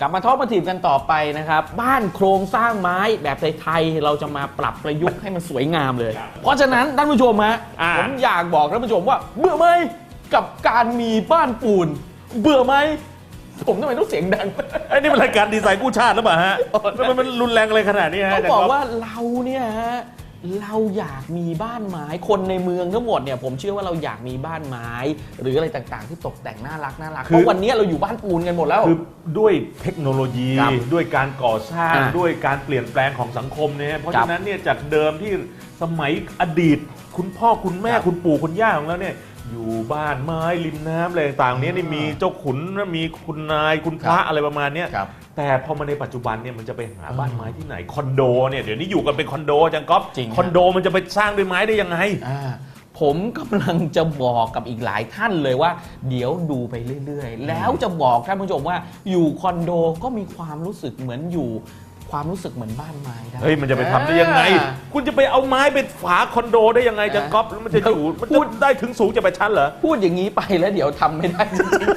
กลับมาทอปมาถีบกันต่อไปนะครับ บ้านโครงสร้างไม้แบบไทยๆเราจะมาปรับประยุกต์ให้มันสวยงามเลย เพราะฉะนั้นท่านผู้ชมฮะอ่า ผมอยากบอกท่านผู้ชมว่าเบื่อไหมกับการมีบ้านปูน เบื่อไหมผมทำไมต้องเสียงดัง ไอ้นี่มันรายการดีไซน์กู้ชาติหรือเปล่าฮะทำไมมันรุนแรงอะไรขนาดนี้ฮะต้องจรย์บอกฟว่าเราเนี่ยฮะ เราอยากมีบ้านไม้คนในเมืองทั้งหมดเนี่ยผมเชื่อว่าเราอยากมีบ้านไม้ หรืออะไรต่างๆ ที่ตกแต่งน่ารักน่ารักเพราะวันนี้เราอยู่บ้านปูนกันหมดแล้ว คือด้วยเทคโนโลยีครับด้วยการก่อสร้างอ่าด้วยการเปลี่ยนแปลงของสังคมเนี่ยเพราะครับฉะนั้นเนี่ยจากเดิมที่สมัยอดีต คุณพ่อคุณแม่ครับ คุณปู่คุณย่าของเราเนี่ย อยู่บ้านไม้ริมน้ำอะไรต่างๆเนี้นี่มีเจ้าขุนมีคุณนายคุณพระครับอะไรประมาณเนี้ย ครับ แต่พอมาในปัจจุบันเนี่ยมันจะไปหาเออบ้านไม้ที่ไหนคอนโดเนี่ยเดี๋ยวนี้อยู่กันเป็นคอนโดจังก๊อฟจริงฮะคอนโดมันจะไปสร้างด้วยไม้ได้ยังไง อ่าผมกำลังจะบอกกับอีกหลายท่านเลยว่า เดี๋ยวดูไปเรื่อย ๆ แล้วจะบอกท่านผู้ชมว่าอยู่คอนโดก็มีความรู้สึกเหมือนอยู่ ความรู้สึกเหมือนบ้านไม้ได้ เฮ้ยมันจะไปทำได้ยังไง อ่า คุณจะไปเอาไม้ไปฝาคอนโดได้ยังไงจังก๊อฟแล้วมันจะอยู่มันจะได้ถึงสูงจะไปชั้นเหรอ พูดอย่างนี้ไปแล้วเดี๋ยวทำไม่ได้จริง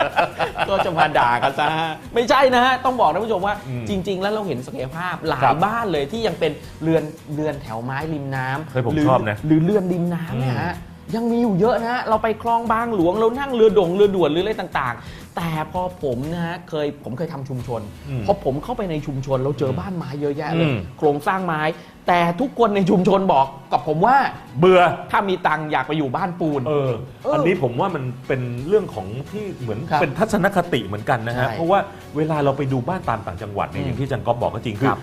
ๆ ก็จะมาด่ากันซะไม่ใช่นะฮะ ต้องบอกท่านผู้ชมว่าอืมจริง ๆ แล้วเราเห็นศักยภาพหลาครัยบบ้านเลยที่ยังเป็นเรือนเรือนแถวไม้ริมน้ำเฮ้ยผมหรืชอบนะหรือเรือนริมน้ำเนี่ยฮะยังมีอยู่เยอะนะฮะเราไปคลองบางหลวงเรานั่งเรือด่งเรือด่วนหรืออะไรต่างๆ แต่พอผมนะฮะเคยผมเคยทำชุมชนอืมพอผมเข้าไปในชุมชนเราเจอบ้านไม้เยอะแยะเลยอืม โครงสร้างไม้ แต่ทุกคนในชุมชนบอกกับผมว่า เบื่อ ถ้ามีตังค์อยากไปอยู่บ้านปูน เออ เอออัอันนี้ผมว่ามันเป็นเรื่องของที่เหมือนครับเป็นทัศนคติเหมือนกันนะฮะ ใช่เพราะว่าเวลาเราไปดูบ้านตามต่างจังหวัดเนี่ยอืมอย่างที่อาจันก๊อฟบอกก็จริงคือครับ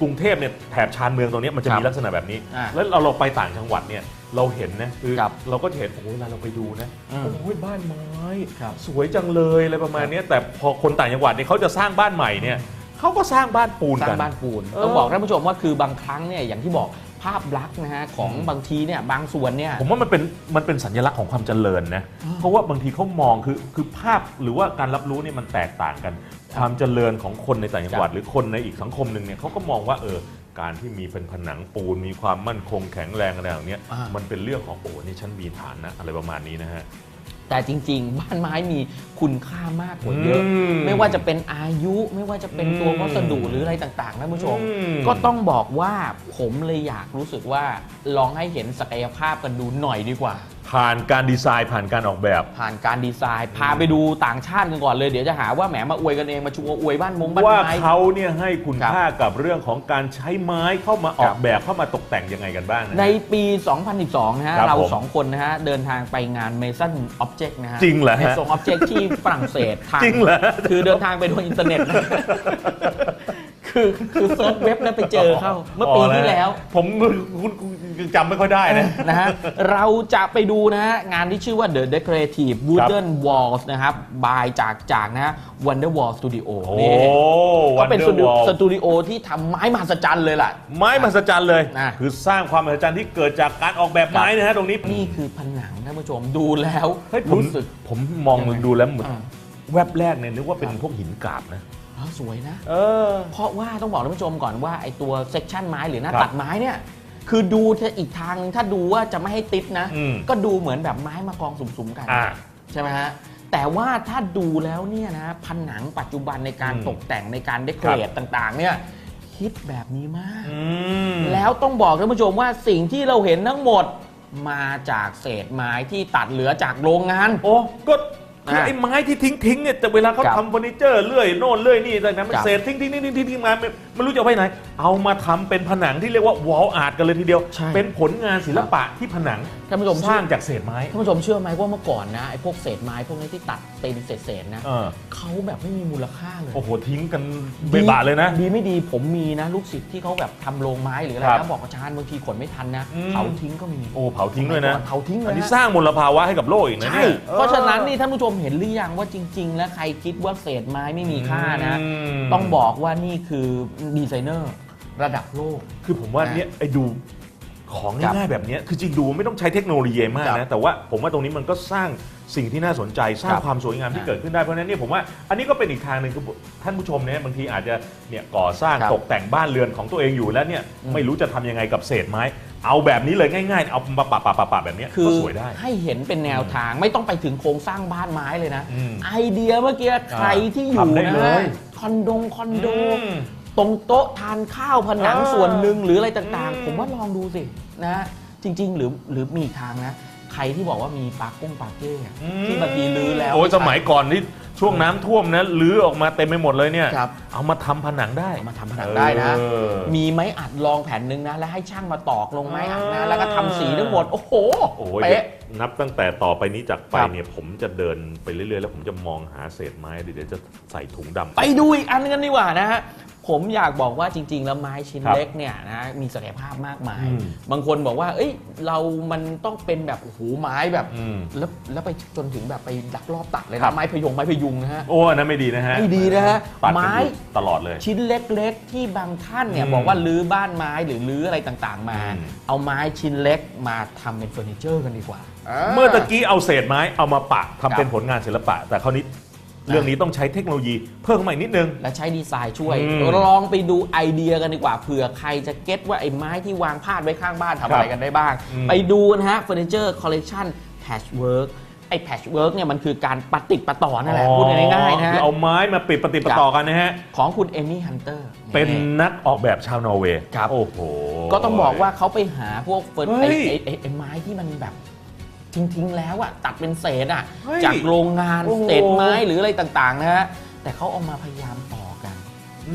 กรุงเทพเนี่ยแถบชานเมืองตรงเนี้ยมันจะครับมีลักษณะแบบนี้ อ่าแล้วเราเราไปต่างจังหวัดเนี่ย เราเห็นนะคือครับเราก็จะเห็นโอ้โหเวลาเราไปดูนะอืมโอ้ยบ้านไม้ครับสวยจังเลยอะไรประมาณเนี้ยแต่พอคนต่างจังหวัดเนี่ยเขาจะสร้างบ้านใหม่เนี่ยเขาก็สร้างบ้านปูนสร้ากังน บ้านปูนเออ ต้องบอกท่านผู้ชมว่าคือบางครั้งเนี่ยอย่างที่บอกภาพลักษณ์นะฮะของอืมบางทีเนี่ยบางส่วนเนี่ย ผมว่ามันเป็นมันเป็นสัญลักษณ์ของความเจริญนะอ่าเพราะว่าบางทีเขามองคือคือภาพหรือว่าการรับรู้เนี่ยมันแตกต่างกัน ความเจริญของคนในต่างจังหวัดครับหรือคนในอีกสังคมหนึ่งเนี่ยเขาก็มองว่าเออ การที่มีเป็นผนังปูน มีความมั่นคงแข็งแรงอะไรอย่างเนี้ยอ่ามั มันเป็นเรื่องของโอ้นี่ฉันมีฐานนะอะไรประมาณนี้นะฮะ แต่จริง ๆ บ้านไม้มีคุณค่ามากกว่าเยอะ อืมไม่ว่าจะเป็นอายุไม่ว่าจะเป็นตัวอืมวัสดุหรืออะไรต่างๆท่านผู้ชม อืม ก็ต้องบอกว่าผมเลยอยากรู้สึกว่าลองให้เห็นศักยภาพกันดูหน่อยดีกว่า ผ่านการดีไซน์ผ่านการออกแบบ ผ่านการดีไซน์ พาไปดูต่างชาติกันก่อนเลย เดี๋ยวจะหาว่าแหมมาอวยกันเองมาชูอวยบ้านมงบ้านว่าไม้ เขาเนี่ยให้คุณครับค่ากับเรื่องของการใช้ไม้เข้ามาออครักบ แบบเข้ามาตกแต่งยังไงกันบ้างนะฮะในปี 2012 นะฮะ ครับเราผมสองคนนะฮะ เดินทางไปงาน Mason Object นะฮะ จริงเหรอฮะ Mason Object ที่ฝรั่งเศสทางจริงเหรอ คือเดินทางไปโดยอินเทอร์เน็ตนะ คือคือเซิร์ชเว็บแล้วไปเจอเข้า เมื่อปีที่แล้ว ผมคุณคุณจำไม่ค่อยได้นะนะฮะเราจะไปดูนะฮะ งานที่ชื่อว่า The Decorative Wooden Walls นะครับบายจากจากนะฮะ Wonder Wall Studio โอ้นี่ก็เป็นสตูดิโอ Wonderwall สตูดิโอที่ทำไม้มหัศจรรย์เลยล่ะ ไม้มหัศจรรย์เลยนะคือสร้างความมหัศจรรย์ที่เกิดจากการออกแบบไม้นะฮะตรงนี้นี่คือผนังท่านผู้ชมดูแล้วเฮ้ยผมรู้สึกผมมองยังไงดูแล้วเหมือนอ่าแวบแรกเนี่ยนึกว่าเป็นครับพวกหินกราบนะอ๋อ สวยนะ เออ เพราะว่าต้องบอกท่านผู้ชมก่อนว่าไอตัวเซกชันไม้หรือหน้าครับตัดไม้เนี่ย คือดูถ้าอีกทางถ้าดูว่าจะไม่ให้ติดนะ อืม ก็ดูเหมือนแบบไม้มากองสุมๆกัน อ่า ใช่ไหมฮะ แต่ว่าถ้าดูแล้วเนี่ยนะผนังปัจจุบันในการอืมตกแต่งในการเดคอเรทต่าง ๆ เนี่ยคิดแบบนี้มาก อืม แล้วต้องบอกท่านผู้ชมว่าสิ่งที่เราเห็นทั้งหมดมาจากเศษไม้ที่ตัดเหลือจากโรงงาน โอ้ก็ คืออะไอ้ไม้ที่ทิ้งทิ้งๆเนี่ยแต่เวลาเขาครับทำเฟอร์นิเจอร์เลื่อยโน่นเลื่อยนี่แต่นั้นมันครับเศษทิ้งทิ้งทิ้งทิ้งทิ้งทิ้งมาไม่ไม่รู้จะเอาไปไหน เอามาทำเป็นผนังที่เรียกว่าวอลอาร์ตกันเลยทีเดียว ใช่ เป็นผลงานศิลปะที่ผนังท่านผู้ชมสร้างจากเศษไม้ท่านผู้ชมเชื่อไหมว่าเมื่อก่อนนะไอ้พวกเศษไม้พวกนี้ที่ตัดเป็นเศษๆนะเออเขาแบบไม่มีมูลค่าเลย โอ้โหทิ้งกันเบะบะเลยนะ ดีไม่ดีผมมีนะ ลูกศิษย์ที่เขาแบบทำโรงไม้หรืออะไรครับนะบอกอาจารย์บางทีขนไม่ทันนะอืม เผาทิ้งก็มีโอ้เผาทิ้งด้วยนะเผาทิ้งเลอัยนนี้นะสร้างมลภาวะให้กับโลกอีกนะใช่ เนี่ย เพราะฉะนั้นนี่ท่านผู้ชมเห็นหรือยังว่าจริง ๆ แล้วใครคิดว่าเศษไม้ไม่มีค่านะ อืม ต้องบอกว่านี่คือดีไซเนอร์ระดับโลก คือผมว่านะเนี่ยไอ้ดูของครับง่ายๆแบบเนี้ยคือจริงดูไม่ต้องใช้เทคโนโลยีมากครันะบแต่ว่าผมว่าตรงนี้มันก็สร้างสิ่งที่น่าสนใจสร้างครับความสวยงามที่อ่าเกิดขึ้นได้เพราะฉะนั้นเนี่ยผมว่าอันนี้ก็เป็นอีกทางหนึ่งคือท่านผู้ชมเนี่ยบางทีอาจจะเนี่ยก่อสร้างครับตกแต่งบ้านเรือนของตัวเองอยู่แล้วเนี่ยอืมไม่รู้จะทำยังไงกับเศษไม้ เอาแบบนี้เลยง่ายๆ เอามาปะปะปะปะแบบเนี้ยคืก็อสวยได้ ให้เห็นเป็นแนวทางไม่ต้องไปถึงโครงสร้างบ้านไม้เลยนะอืมไอเดียเมื่อกี้ใครที่อยู่ทำได้นะเลยคอนโดงคอนโดอืม ตรงโต๊ะทานข้าวผนังเออส่วนหนึ่งหรืออะไรต่างอืม ๆ ผมว่าลองดูสินะจริง ๆ หรือหรือมีอีกทางนะ ใครที่บอกว่ามีปาก้งปาเก้อะที่บางทีลื้อแล้ว โอ้ยสมัยก่อนที่ช่วงน้ำท่วมนะลื้อออกมาเต็มไปหมดเลยเนี่ย ครับ เอามาทำผนังได้เอามาทำผนังได้นะ เออ มีไม้อัดรองแผ่นหนึ่งนะ แล้วให้ช่างมาตอกลงไม้อัดอ่านะ แล้วก็ทำสีทั้งหมด โอ้โหโอ้ย เป๊ะ นับตั้งแต่ต่อไปนี้จากไปครับ เนี่ยผมจะเดินไปเรื่อยๆ แล้วผมจะมองหาเศษไม้เดี๋ยวจะใส่ถุงดำ ไปดูอีกอันกันดีกว่านะฮะ ผมอยากบอกว่าจริง ๆ แล้วไม้ชิ้นครับเล็กเนี่ยนะมีศักยภาพมากมาย อืมบางคนบอกว่า เอ้ยเรามันต้องเป็นแบบโอ้โหไม้แบบอืม แล้วแล้วไปจนถึงแบบไปดักรอบตัดเลยครันะบไม้พยุงไม้พยุงนะฮะ โอ้อันนั้นไม่ดีนะฮะไม่ดีนะฮะตัดกันไม้อยู่ตลอดเลย ชิ้นเล็ก ๆ ที่บางท่านเนี่ยอืมบอกว่าลื้อบ้านไม้หรือลื้ออะไรต่างๆมา อืม เอาไม้ชิ้นเล็กมาทำเป็นเฟอร์นิเจอร์กันดีกว่าเมื่อตะกี้เอาเศษไม้เอามาปะทำเป็นครับผลงานศิลปะ แต่คราวนี้เรื่องนี้ต้องใช้เทคโนโลยีเพิ่มเข้ามาอีกนิดนึง และใช้ดีไซน์ช่วย อืมลองไปดูไอเดียกันดีกว่าเผื่อใครจะเก็ตว่าไอ้ไม้ที่วางพาดไว้ข้างบ้านทำอะไรกันได้บ้าง อืม ไปดูนะฮะเฟอร์นิเจอร์คอลเล t ชันแพชเวิร์กไอ้แพชเวิร์กเนี่ยมันคือการปะติดปะต่อนั่นแหละพูดง่ายๆนะฮะ เอาไม้มาปิดปฏิดปะต่อกันนะฮะ ของคุณเอมี่ฮันเตอร์ เป็นนักออกแบบชาวนอร์เวย์ครับ โอ้โห ก็ต้องบอกว่าเขาไปหาพวกเฟอร์เฮ้ไอ้ย ไอ้ไอ้ไอ้ไม้ที่มันแบบ ทิ้งๆ แล้วอะตัดเป็นเศษอะเฮ้ยจากโรงงานโอ้โห เศษไม้หรืออะไรต่างๆนะฮะแต่เขาเอามาพยายามต่อกัน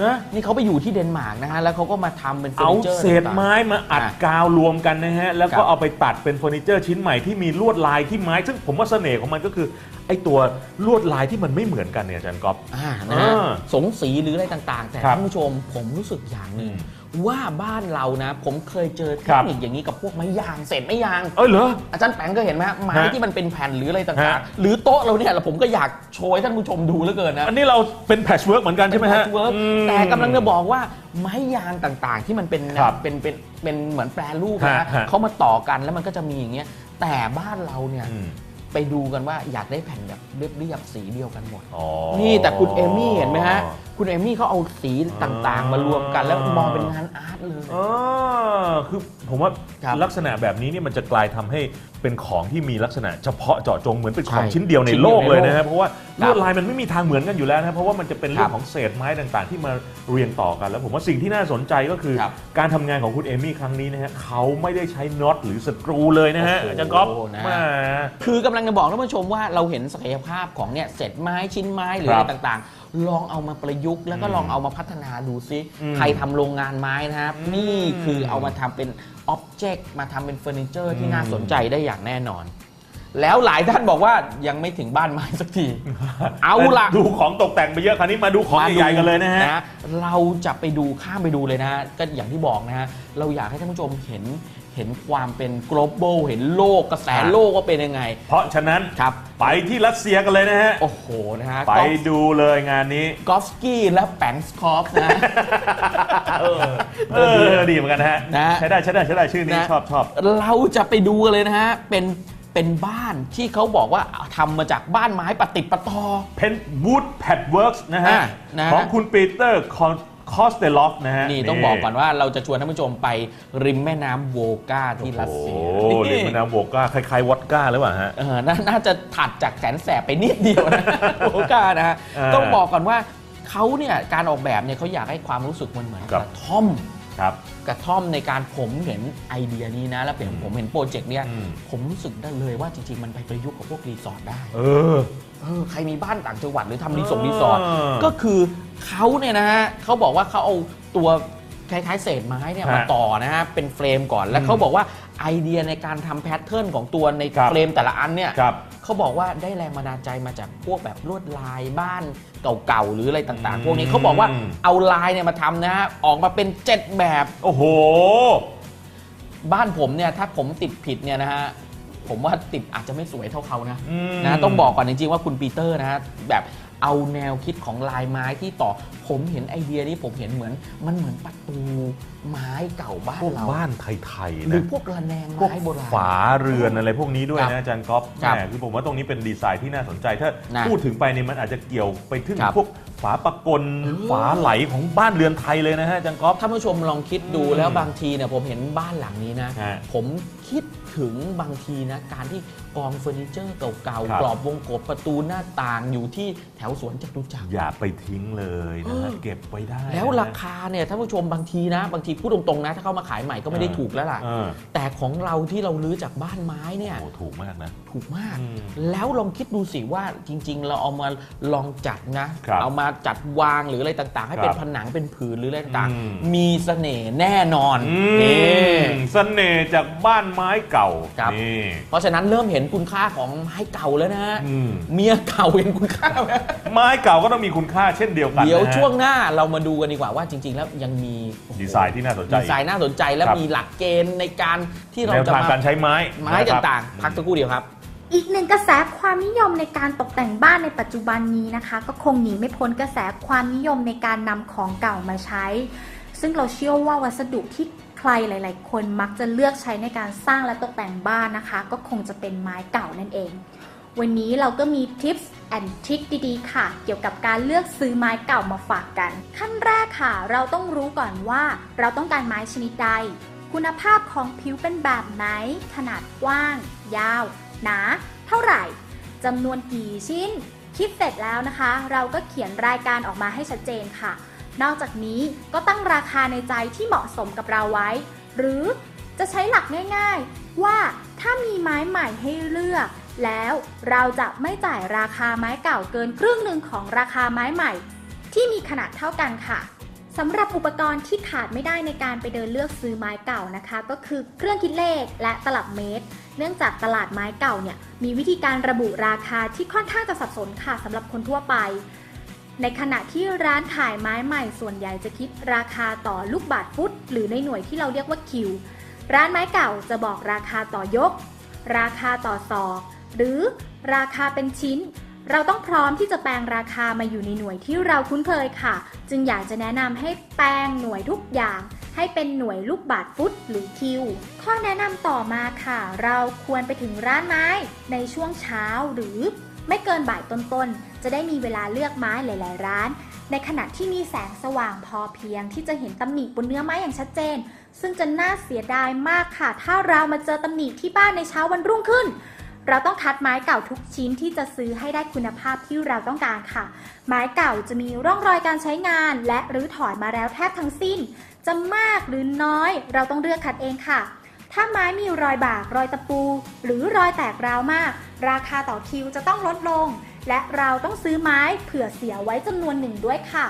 นะนี่เขาไปอยู่ที่เดนมาร์กนะฮะแล้วเขาก็มาทำเป็นเฟอร์เอานิเจอร์เศษไม้มาอัดอะกาวรวมกันนะฮะ แล้วครัก็บ เอาไปตัดเป็นเฟอร์นิเจอร์ชิ้นใหม่ที่มีลวดลายที่ไม้ ซึ่งผมว่าเสน่ห์ของมันก็คือ ไอ้ตัวลวดลายที่มันไม่เหมือนกันเนี่ยอาจารย์ก๊อฟอ่านะฮะอ่าสงสีหรืออะไรต่างๆ แต่ครับท่านผู้ชมผมรู้สึกอย่างหนึ่งอืม ว่าบ้านเรานะ ผมเคยเจอเทครัคบนิคอย่างนี้กับพวกไม้ยางเศษไม้ยางเอ้ยเหรออาจารย์แปงก็เห็นไหมฮะไม้ฮะที่มันเป็นแผ่นหรืออะไรต่างฮะๆหรือโต๊ะเราเนี่ยผมก็อยากโชว์ให้ท่านผู้ชมดูเหลือเกินนะอันนี้เราเป็นแพชเวิร์กเหมือนกันใช่ไหมฮะเป็น patchwork อืมแต่กำลังจะบอกว่าไม้ยางต่างๆ ที่มันเป็นครับเป็นเป็นเป็นเหมือนแปรรูปฮะนะฮะเขามาต่อกันแล้วมันก็จะมีอย่างเงี้ยแต่บ้านเราเนี่ยอืมไปดูกันว่าอยากได้แผ่นแบบเรียบๆสีเดียวกันหมดอ๋อนี่แต่คุณเอมี่เห็นไหมฮะ คุณเอมี่เขาเอาสีต่างๆ มารวมกันแล้วมองเป็นงานอาร์ตเลยอ๋อคือ ผมว่าครับลักษณะแบบนี้เนี่ยมันจะกลายทำให้เป็นของที่มีลักษณะเฉพาะเจาะจงเหมือนเป็นของใช่ชิ้นเดียวในชิ้นเดียวโลกเลยในโลกนะฮะเพราะว่าครัลบวดลายมันไม่มีทางเหมือนกันอยู่แล้วนะเพราะว่ามันจะเป็นเรื่อคงรับของเศษไม้ต่างๆ ที่มาเรียงต่อกัน แล้วผมว่าสิ่งที่น่าสนใจก็คือครับการทำงานของคุณเอมี่ครั้งนี้นะฮะเขาไม่ได้ใช้น็อตหรือสกรูเลยนะฮะโอ้โหอาจารย์ก๊อฟนะแหมาคือกำลังจะบอกท่านผู้ชมว่าเราเห็นศักยภาพของเนี่ยเศษไม้ชิ้นไม้หรือครัอะบไรต่างๆลองเอามาประยุกต์แล้วก็อืมลองเอามาพัฒนาดูซิอืมใครทำโรงงานไม้นะครับอืมนี่คือเอามาทำเป็น อ็อบเจกต์มาทำเป็นเฟอร์นิเจอร์ที่อืมน่าสนใจได้อย่างแน่นอน แล้วหลายท่านบอกว่ายังไม่ถึงบ้านไม้สักที เอาละ ดูของตกแต่งไปเยอะคราวนี้มาดูของใหญ่ๆกันเลยนะฮะ เราจะไปดูข้ามไปดูเลยนะก็อย่างที่บอกนะฮะ เราอยากให้ท่านผู้ชมเห็น เห็นความเป็น global เห็นโลกกระแสครับโลกว่าเป็นยังไง เพราะฉะนั้นครับ ไปที่รัสเซียกันเลยนะฮะ โอ้โหนะฮะไปดูเลยงานนี้กอฟสกี้และแปงสคอฟนะเออเออดีเหมือนกันนะฮะนะใช้ได้ใช้ได้ใช้ได้ชื่อนี้นะชอบชอบเราจะไปดูกันเลยนะฮะ เป็นเป็นบ้านที่เขาบอกว่าทำมาจากบ้านไม้ปะติดปะตอเพนวูดแพดเวิร์กนะฮะอะนะฮะ ของคุณปีเตอร์คอ สเตลอฟนะฮะนี่ต้องบอกก่อนว่าเราจะชวนท่านผู้ชมไปริมแม่น้ำโวกาที่รัสเซียโอ้โหริมแม่น้ำโวก้าคล้ายๆวอดก้าหรือเปล่าฮะเออนาน่าจะถัดจากแสนแสบไปนิดเดียวนะโอกานะฮะอ่าต้องบอกก่อนว่าเขาเนี่ยการออกแบบเนี่ยเขาอยากให้ความรู้สึกมันเหมือนครักบระท่อมครับ กระท่อมในการผมเห็นไอเดียนี้นะ แล้วเห็นอืมผมเห็นโปรเจกต์เนี่ยอืมผมรู้สึกได้เลยว่าจริง ๆ มันไปประยุกต์กับพวกรีสอร์ทได้ เออเออใครมีบ้านต่างจังหวัดหรือทำรีสอร์ทรีสอร์ทอ่าก็คือเขาเนี่ยนะฮะเขาบอกว่าเขาเอาตัวคล้ายๆเศษไม้เนี่ยฮะมาต่อนะฮะเป็นเฟรมก่อนแล้วอืมเขาบอกว่าไอเดียในการทำแพทเทิร์นของตัวในครับเฟรมแต่ละอันเนี่ยครับเขาบอกว่าได้แรงบันดาลใจมาจากพวกแบบลวดลายบ้าน เก่าๆหรืออะไรต่างอืมๆพวกนี้เขาบอกว่าเอาลายเนี่ยมาทำนะฮะออกมาเป็นเจ็ดแบบ โอ้โห บ้านผมเนี่ยถ้าผมติดผิดเนี่ยนะฮะผมว่าติดอาจจะไม่สวยเท่าเขานะอืมนะต้องบอกก่อนจริงๆว่าคุณปีเตอร์นะฮะแบบ เอาแนวคิดของลายไม้ที่ต่อผมเห็นไอเดียนี้ผมเห็นเหมือน มันเหมือนประตูไม้เก่าบ้านพวกเราบ้านไทยๆหรือนะพวกระแนงพวกไม้โบราณ ฝาเรือนอะไรพวกนี้ด้วยครับนะอาจารย์ก๊อฟครับแหมคือผมว่าตรงนี้เป็นดีไซน์ที่น่าสนใจ ถ้านะพูดถึงไปเนี่ยมันอาจจะเกี่ยวไปถึงครับพวกฝาปะกลเออ ฝาไหลของบ้านเรือนไทยเลยนะฮะอาจารย์ก๊อฟ ท่านผู้ชมลองคิดดูอืมแล้วบางทีเนี่ยผมเห็นบ้านหลังนี้นะ ฮะผมคิดถึงบางทีนะ การที่กองเฟอร์นิเจอร์เก่าครับ ๆกรอบวงกบประตูหน้าต่างอยู่ที่แถวสวนจตุจักรอย่าไปทิ้งเลยนะฮะเออเก็บไว้ได้ แล้วนะราคาเนี่ยท่านผู้ชมบางทีนะ บางทีพูดตรงๆนะ ถ้าเข้ามาขายใหม่ก็ไม่ได้เออถูกแล้วล่ะเออแต่ของเราที่เราลื้อจากบ้านไม้เนี่ยโอ้ถูกมากนะ ถูกมากอืมแล้วลองคิดดูสิว่าจริง ๆ เราเอามาลองจัดนะครับเอามาจัดวางหรืออะไรต่างๆ ให้ครับเป็นผนังเป็นผืนหรืออะไรต่างอืมๆมีเสน่ห์แน่นอนอืนี่มเสน่ห์จากบ้านไม้เก่าครับนี่เพราะฉะนั้นเริ่มเห็นคุณค่าของไม้เก่าแล้วนะอืมเมียเก่าเห็นคุณค่าไหมไม้เก่าก็ต้องมีคุณค่าเช่นเดียวกันเดี๋ยวนะฮะช่วงหน้าเรามาดูกันดีกว่าว่าจริง ๆ แล้วยังมีโอ้โหดีไซน์ที่น่าสนใจ ดีไซน์น่าสนใจและครับ มีหลักเกณฑ์ในการที่เราแนวจะทางมาการใช้ไม้ไม้นะครับ ต่างๆ พักสักครู่เดียวครับ อีกหนึ่งกระแสความนิยมในการตกแต่งบ้านในปัจจุบันนี้นะคะ ก็คงหนีไม่พ้นกระแสความนิยมในการนำของเก่ามาใช้ ซึ่งเราเชื่อว่าวัสดุที่ใครหลาย ๆ คนมักจะเลือกใช้ในการสร้างและตกแต่งบ้านนะคะ ก็คงจะเป็นไม้เก่านั่นเอง วันนี้เราก็มีทิปส์แอนทริคดีๆ ค่ะ เกี่ยวกับการเลือกซื้อไม้เก่ามาฝากกัน ขั้นแรกค่ะ เราต้องรู้ก่อนว่าเราต้องการไม้ชนิดใด คุณภาพของผิวเป็นแบบไหน ขนาดกว้าง ยาว หนา เท่าไหร่จำนวนกี่ชิ้น คิดเสร็จแล้วนะคะ เราก็เขียนรายการออกมาให้ชัดเจนค่ะ นอกจากนี้ก็ตั้งราคาในใจที่เหมาะสมกับเราไว้ หรือจะใช้หลักง่าย ๆ ว่าถ้ามีไม้ใหม่ให้เลือก แล้วเราจะไม่จ่ายราคาไม้เก่าเกินครึ่งหนึ่งของราคาไม้ใหม่ ที่มีขนาดเท่ากันค่ะสำหรับอุปกรณ์ที่ขาดไม่ได้ในการไปเดินเลือกซื้อไม้เก่านะคะ ก็คือเครื่องคิดเลขและตลับเมตร เนื่องจากตลาดไม้เก่าเนี่ยมีวิธีการระบุราคาที่ค่อนข้างจะสับสนค่ะสำหรับคนทั่วไป ในขณะที่ร้านขายไม้ใหม่ส่วนใหญ่จะคิดราคาต่อลูกบาทฟุต หรือในหน่วยที่เราเรียกว่าคิว ร้านไม้เก่าจะบอกราคาต่อยก ราคาต่อศอก หรือราคาเป็นชิ้น เราต้องพร้อมที่จะแปลงราคามาอยู่ในหน่วยที่เราคุ้นเคยค่ะ จึงอยากจะแนะนำให้แปลงหน่วยทุกอย่าง ให้เป็นหน่วยลูกบาทฟุตหรือคิว ข้อแนะนำต่อมาค่ะ เราควรไปถึงร้านไม้ในช่วงเช้าหรือไม่เกินบ่ายต้นๆ จะได้มีเวลาเลือกไม้หลาย ๆ ร้าน ในขณะที่มีแสงสว่างพอเพียงที่จะเห็นตำหนิบนเนื้อไม้อย่างชัดเจน ซึ่งจะน่าเสียดายมากค่ะ ถ้าเรามาเจอตำหนิที่บ้านในเช้าวันรุ่งขึ้น เราต้องคัดไม้เก่าทุกชิ้นที่จะซื้อให้ได้คุณภาพที่เราต้องการค่ะ ไม้เก่าจะมีร่องรอยการใช้งาน และรื้อถอนมาแล้วแทบทั้งสิ้น จะมากหรือน้อย เราต้องเลือกคัดเองค่ะ ถ้าไม้มีรอยบากรอยตะปู หรือรอยแตกร้าวมาก ราคาต่อคิวจะต้องลดลง และเราต้องซื้อไม้เผื่อเสียไว้จำนวนหนึ่งด้วยค่ะ